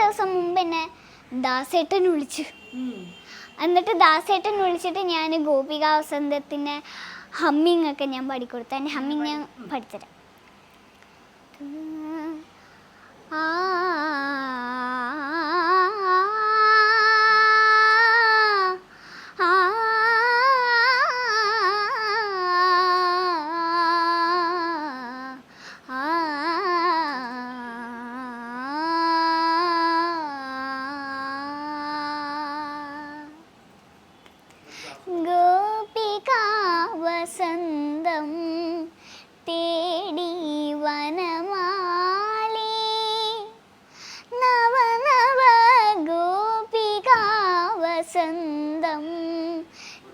ദിവസം മുമ്പ് എന്നെ ദാസേട്ടൻ വിളിച്ചു. എന്നിട്ട് ദാസേട്ടൻ വിളിച്ചിട്ട് ഞാൻ ഗോപിക വസന്തത്തിന്റെ ഹമ്മിങ് ഒക്കെ ഞാൻ പാടിക്കൊടുത്തു എന്റെ ഹമ്മിങ് ഞാൻ പഠിച്ചുതരാം ഗോപികാ വസന്തം തേടി വനമാലി. നവ നവ വസന്തം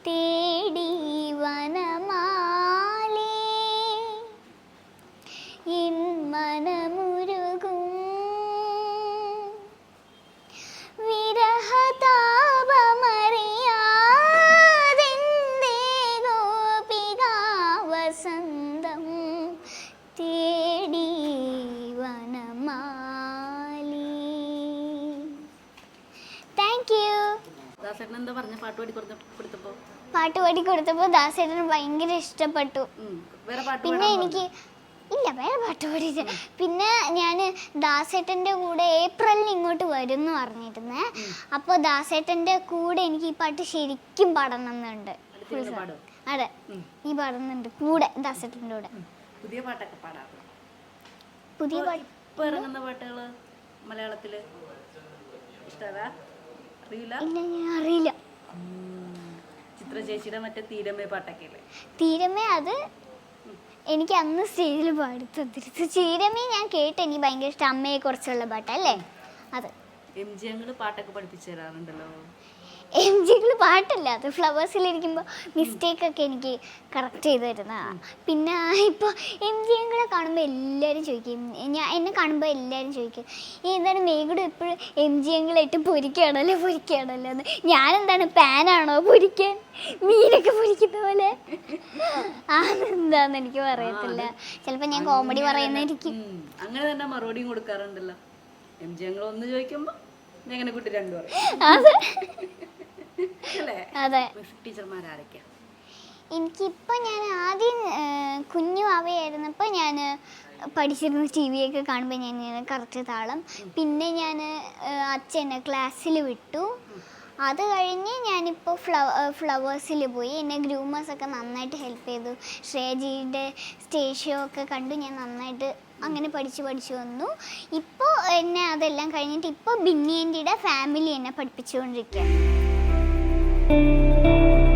തേടി ദാസേട്ടൻ എന്താ പറഞ്ഞ? പാട്ട് പാടി കൊടുത്ത കൊടുത്തപ്പോ? പാട്ട് പാടി ദാസേട്ടന് ഭയങ്കര ഇഷ്ടപ്പെട്ടു. പിന്നെ എനിക്ക് ഇല്ല വേറെ പാട്ട് പാടിയില്ല. പിന്നെ ഞാൻ ദാസേട്ടന്റെ കൂടെ ഏപ്രിലിൽ ഇങ്ങോട്ട് വരും എന്ന് പറഞ്ഞിരുന്നേ അപ്പോൾ ദാസേട്ടന്റെ കൂടെ എനിക്ക് ഈ പാട്ട് ശരിക്കും പാടണം എന്നുണ്ട് അതെ. ഈ പാടുന്നുണ്ട്. കൂടെ ദാസേട്ടന്റെ കൂടെ. പുതിയ പാട്ടൊക്കെ പാടാം. പുതിയ പാട്ട് ഇറങ്ങുന്ന പാട്ടുകൾ മലയാളത്തിൽ ഇഷ്ടതാ അറിയില്ല? അറിയില്ല. ചിത്ര ചേച്ചിയുടെ മറ്റേ തീരമേ പാട്ടൊക്കെ അല്ലേ തീരമേ അത് എനിക്ക് അന്ന് സ്റ്റേജിൽ പാടി തന്നിരുന്നു തീരമേ ഞാൻ കേട്ട് എനിക്ക് ഭയങ്കര ഇഷ്ടം. അമ്മയെ കുറിച്ചുള്ള പാട്ടല്ലേ അത്. എം ജി അങ്ങനെ പാട്ടൊക്കെ പഠിപ്പിച്ചു തരാറുണ്ടല്ലോ. എം ജിയിൽ പാട്ടല്ല. അത് ഫ്ലവേഴ്സിലിരിക്കുമ്പോൾ മിസ്റ്റേക്ക് ഒക്കെ എനിക്ക് കറക്റ്റ് ചെയ്ത് തരുന്നതാണ് പിന്നെ ഇപ്പോൾ എം ജികളെ കാണുമ്പോൾ എല്ലാവരും ചോദിക്കും. ഞാൻ എന്നെ കാണുമ്പോൾ എല്ലാവരും ചോദിക്കും. ഈ എന്താണ് മേഘട് എപ്പോഴും എം ജികളായിട്ട് പൊരിക്കുകയാണല്ലോ പൊരിക്കുകയാണല്ലോ എന്ന്? ഞാനെന്താണ് പാനാണോ പൊരിക്കാൻ? മീനൊക്കെ പൊരിക്കുന്ന പോലെ. അതെന്താന്ന് എനിക്ക് പറയത്തില്ല. ചിലപ്പോൾ ഞാൻ കോമഡി പറയുന്നതായിരിക്കും. അങ്ങനെ തന്നെ മറുപടിയും കൊടുക്കാറുണ്ടല്ലോ. എം ജി ഒന്ന് ചോദിക്കുമ്പോ ഞങ്ങനെ കുട്ടി രണ്ടു പറയും. അതെ. ടീച്ചർമാർ എനിക്കിപ്പോൾ ഞാൻ ആദ്യം കുഞ്ഞു അവയായിരുന്നപ്പോൾ ഞാൻ പഠിച്ചിരുന്ന ടി വി ഒക്കെ കാണുമ്പോൾ ഞാൻ കറക്റ്റ് താളം. പിന്നെ ഞാൻ അച്ഛനെ ക്ലാസ്സിൽ വിട്ടു. അത് കഴിഞ്ഞ് ഞാനിപ്പോൾ ഫ്ലവ ഫ്ലവേഴ്സിൽ പോയി. എന്നെ ഗ്രൂമേഴ്സൊക്കെ നന്നായിട്ട് ഹെൽപ്പ് ചെയ്തു. ശ്രേജിയുടെ സ്റ്റേഷ്യോ ഒക്കെ കണ്ടു. ഞാൻ നന്നായിട്ട് അങ്ങനെ പഠിച്ച് പഠിച്ചു വന്നു. ഇപ്പോൾ എന്നെ അതെല്ലാം കഴിഞ്ഞിട്ട് ഇപ്പോൾ ബിന്നിയന്റെ ഫാമിലി എന്നെ Música